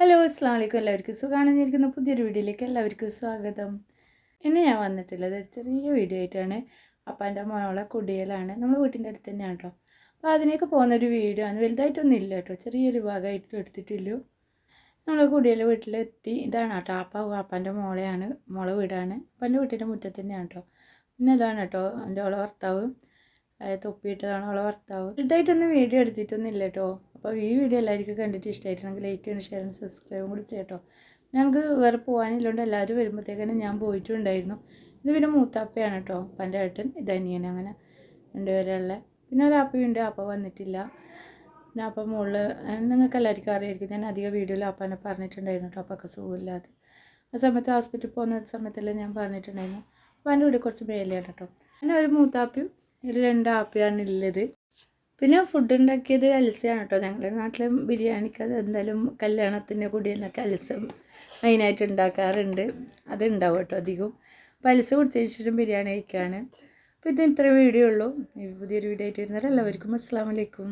Hello അസ്സാം വലൈക്കും എല്ലാവർക്കും സുഖമാണെന്നിരിക്കുന്ന പുതിയൊരു വീഡിയോയിലേക്ക് എല്ലാവർക്കും സ്വാഗതം. ഇന്ന് ഞാൻ വന്നിട്ടുള്ളത് ഒരു ചെറിയ വീഡിയോ ആയിട്ടാണ്. അപ്പാന്റെ മോളെ കുടിയലാണ്. നമ്മൾ വീട്ടിന്റെ അടുത്ത് തന്നെയാണ് കേട്ടോ. അപ്പോൾ അതിനേക്ക് പോകുന്നൊരു വീഡിയോ ആണ്. വലുതായിട്ടൊന്നും ഇല്ല കേട്ടോ. ചെറിയൊരു ഭാഗമായിട്ട് എടുത്തിട്ടില്ലു നമ്മൾ കുടിയൽ വീട്ടിലെത്തി. ഇതാണ് കേട്ടോ. അപ്പ അപ്പന്റെ മോളെയാണ്. മോളെ വീടാണ്. അപ്പന്റെ വീട്ടിന്റെ മുറ്റത്ത് തന്നെയാണ് കേട്ടോ. പിന്നെ ഇതാണ് കേട്ടോ. എന്റെ ഓളെ ഭർത്താവ് തൊപ്പിയിട്ടതാണ് അവളെ ഭർത്താവ്? ഇതായിട്ടൊന്നും വീഡിയോ എടുത്തിട്ടൊന്നും ഇല്ല കേട്ടോ അപ്പോൾ ഈ വീഡിയോ എല്ലാവർക്കും കണ്ടിട്ട് ഇഷ്ടമായിട്ടുണ്ടെങ്കിൽ ലൈക്ക് ചെയ്യണം ഷെയർ ചെയ്യണം സബ്സ്ക്രൈബും കൂടി ചെയ്യട്ടോ ഞങ്ങൾക്ക് വേറെ പോകാനില്ലോണ്ട് എല്ലാവരും വരുമ്പോഴത്തേക്കാണ് ഞാൻ പോയിട്ടുണ്ടായിരുന്നു. ഇത് പിന്നെ മൂത്താപ്പയാണ് കേട്ടോ. പന്റെ ഏട്ടൻ ഇത് അനിയൻ അങ്ങനെ രണ്ടുപേരുള്ള. പിന്നെ ഒരാപ്പയുണ്ട് ആപ്പ വന്നിട്ടില്ല. പിന്നെ അപ്പം മുകളിൽ നിങ്ങൾക്ക് എല്ലാവർക്കും അറിയായിരിക്കും ഞാൻ അധികം വീഡിയോയിൽ ആപ്പാനെ പറഞ്ഞിട്ടുണ്ടായിരുന്നു കേട്ടോ. അപ്പൊക്കെ സുഖമില്ലാതെ. ആ സമയത്ത് ഹോസ്പിറ്റലിൽ പോകുന്ന സമയത്തെല്ലാം ഞാൻ പറഞ്ഞിട്ടുണ്ടായിരുന്നു. അപ്പോൾ എന്റെ കൂടെ കുറച്ച് മേലെയാണ് കേട്ടോ. പിന്നെ ഒരു മൂത്താപ്പയും ഒരു രണ്ട് ആപ്പിയാണ് ഉള്ളത് പിന്നെ ഫുഡ് ഉണ്ടാക്കിയത് അൽസയാണ് കേട്ടോ ഞങ്ങളുടെ നാട്ടിലെ ബിരിയാണിക്ക് അത് എന്തായാലും കല്യാണത്തിന്റെ എന്നൊക്കെ അൽസ മെയിനായിട്ട് ഉണ്ടാക്കാറുണ്ട് അത് ഉണ്ടാവും കേട്ടോ അധികം. അപ്പോൾ അൽസ കുടിച്ചതിന് ശേഷം ബിരിയാണി കഴിക്കുകയാണ് അപ്പോൾ ഇത് ഇത്ര വീഡിയോ ഉള്ളൂ. പുതിയൊരു വീഡിയോ ആയിട്ട് വരുന്നവരെല്ലാവർക്കും അസ്സാം വലൈക്കും